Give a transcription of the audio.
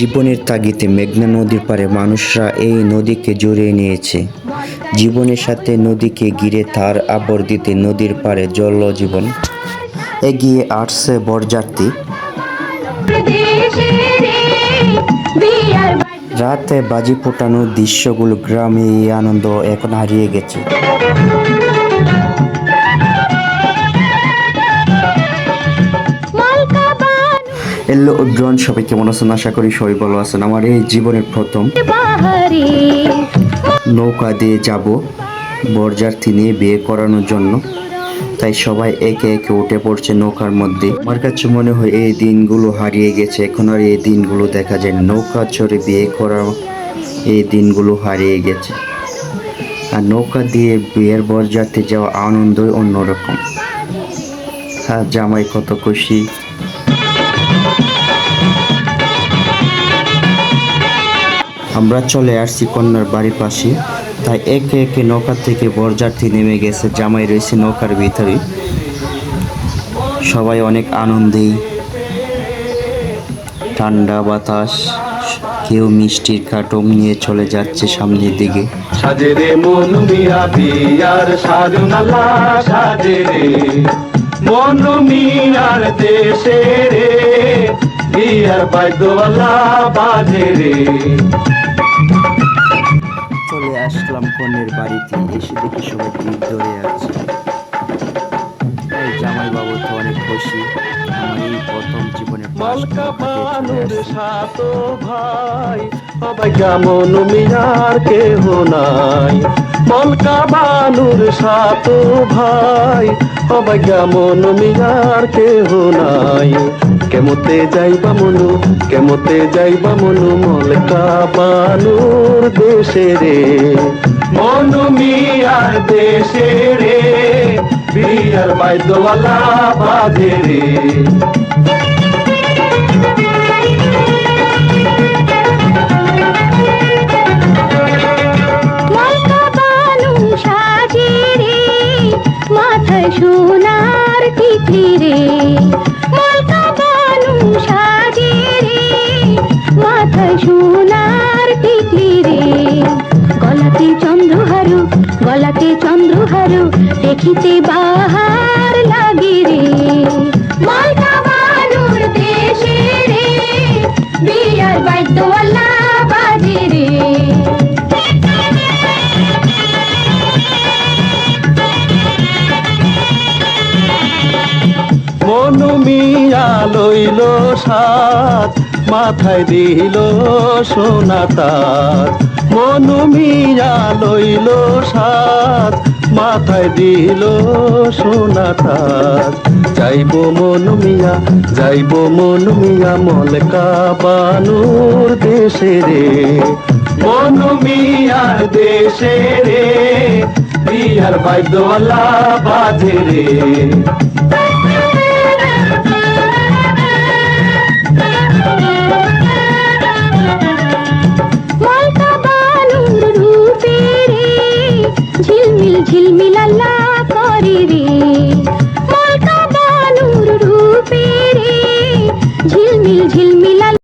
জীবনের তাগিদে মেঘনা নদীর পারে মানুষরা এই নদীকে জড়িয়ে নিয়েছে। জীবনের সাথে নদীকে ঘিরে তার আবর্তিতে নদীর পারে জল জীবন। এগিয়ে আসছে বরযাত্রী। রাতে বাজি ফোটানোর দৃশ্যগুলো গ্রামে আনন্দ এখন হারিয়ে গেছে। এলো উদ্রন সবাই কেমন আছেন? আশা করি সবাই ভালো আছেন। আমার এই জীবনের প্রথম নৌকা দিয়ে যাব বরযাত্রী নিয়ে বিয়ে করানোর জন্য। তাই সবাই একে একে উঠে পড়ছে নৌকার মধ্যে। আমার কাছে মনে হয় এই দিনগুলো হারিয়ে গেছে। এখন আর এই দিনগুলো দেখা যায় নৌকা চড়ে বিয়ে করা এই দিনগুলো হারিয়ে গেছে। আর নৌকা দিয়ে বিয়ের বরযাত্রী যাওয়া আনন্দই অন্যরকম। হ্যাঁ জামাই কত খুশি। আমরা চলে আসছি কন্যার বাড়ির পাশে। তাই একে একে নৌকা থেকে বরযাত্রী নেমে গেছে, জামাই রয়েছে নৌকার ভিতরে। সবাই অনেক আনন্দে। ঠান্ডা বাতাস, কেউ মিষ্টির কাটম নিয়ে চলে যাচ্ছে সামনের দিকে। বাজে রে। আসলাম কনের বাড়িতে এসে দেখি সবাই ভিড় ধরে আছে। এই জামাই বাবু তো অনেক খুশি। আমার এই প্রথম জীবনে মালকা বানুর সাত ভাই সবাই কেমন মিয়ার কেহ নাই। মলকা বানুর সাত ভাই সবাই কেমন মিয়ার কেহ নাই। কেমতে যাইবা মনু, কেমতে যাইবা মনু, মলকা বানুর দেশে রে। মনু মিয়ার দেশে রে বিয়ার বাইদওয়ালা বাজে রে। সোনার টিকলি গলাতে চন্দ্রহারু দেখিতে বাহার লাগে রে মালকা বানুর দেশে রে, বিয়ার বাদ্যওয়ালা বাজে রে লইল সাত, মাথায় দিল সোনা তার। মনু মিয়া লইল সাত, মাথায় দিল সোনা তার যাইব মনু মিয়া যাইব মনু মিয়া মলকা বানুর দেশে রে। মনু মিয়ার দেশে রে বিয়ার বাদ্যওয়ালা বাজে রে।